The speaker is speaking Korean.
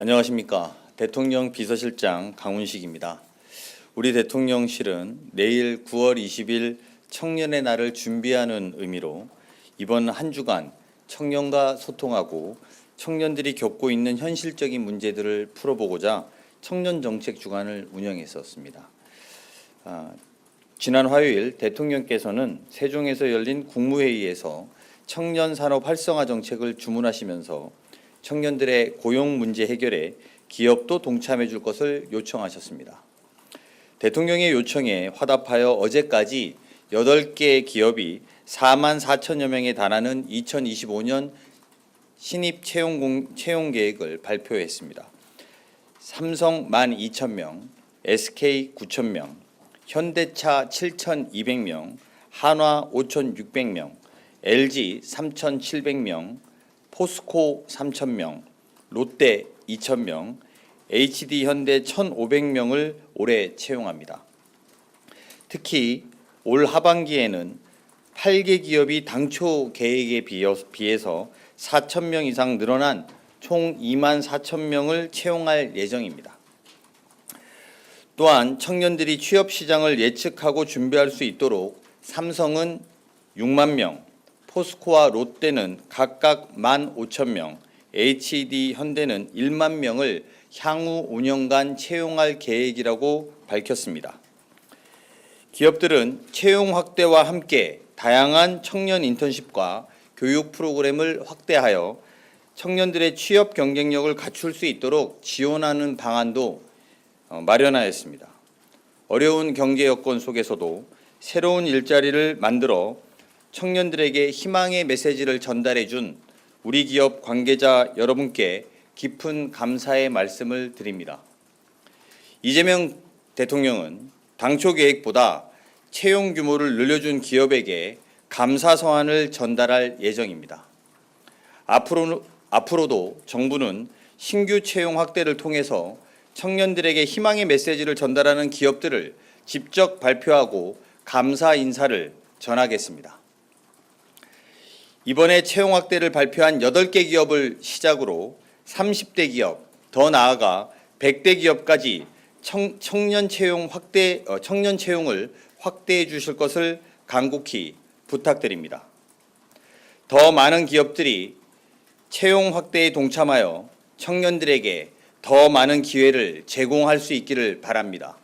안녕하십니까. 대통령 비서실장 강훈식입니다. 우리 대통령실은 내일 9월 20일 청년의 날을 준비하는 의미로 이번 한 주간 청년과 소통하고 청년들이 겪고 있는 현실적인 문제들을 풀어보고자 청년 정책 주간을 운영했었습니다. 아, 지난 화요일 대통령께서는 세종에서 열린 국무회의에서 청년 산업 활성화 정책을 주문하시면서 청년들의 고용 문제 해결에 기업도 동참해 줄 것을 요청하셨습니다. 대통령의 요청에 화답하여 어제까지 8개 기업이 4만 4천여 명에 달하는 2025년 신입 채용, 공, 채용 계획을 발표했습니다. 삼성 1만 2천 명, SK 9천 명, 현대차 7,200명, 한화 5,600명, LG 3,700명, 포스코 3,000명, 롯데 2,000명, HD 현대 1,500명을 올해 채용합니다. 특히 올 하반기에는 8개 기업이 당초 계획에 비해서 4,000명 이상 늘어난 총 2만 4천 명을 채용할 예정입니다. 또한 청년들이 취업 시장을 예측하고 준비할 수 있도록 삼성은 6만 명, 포스코와 롯데는 각각 1만 5천 명, HD 현대는 1만 명을 향후 5년간 채용할 계획이라고 밝혔습니다. 기업들은 채용 확대와 함께 다양한 청년 인턴십과 교육 프로그램을 확대하여 청년들의 취업 경쟁력을 갖출 수 있도록 지원하는 방안도 어, 마련하였습니다. 어려운 경제 여건 속에서도 새로운 일자리를 만들어 청년들에게 희망의 메시지를 전달해 준 우리 기업 관계자 여러분께 깊은 감사의 말씀을 드립니다. 이재명 대통령은 당초 계획보다 채용 규모를 늘려준 기업에게 감사 서한을 전달할 예정입니다. 앞으로, 앞으로도 정부는 신규 채용 확대를 통해서 청년들에게 희망의 메시지를 전달하는 기업들을 직접 발표하고 감사 인사를 전하겠습니다. 이번에 채용 확대를 발표한 8개 기업을 시작으로 30대 기업, 더 나아가 100대 기업까지 청, 청년 채용 확대 어, 청년 채용을 확대해 주실 것을 간곡히 부탁드립니다. 더 많은 기업들이 채용 확대에 동참하여 청년들에게 더 많은 기회를 제공할 수 있기를 바랍니다.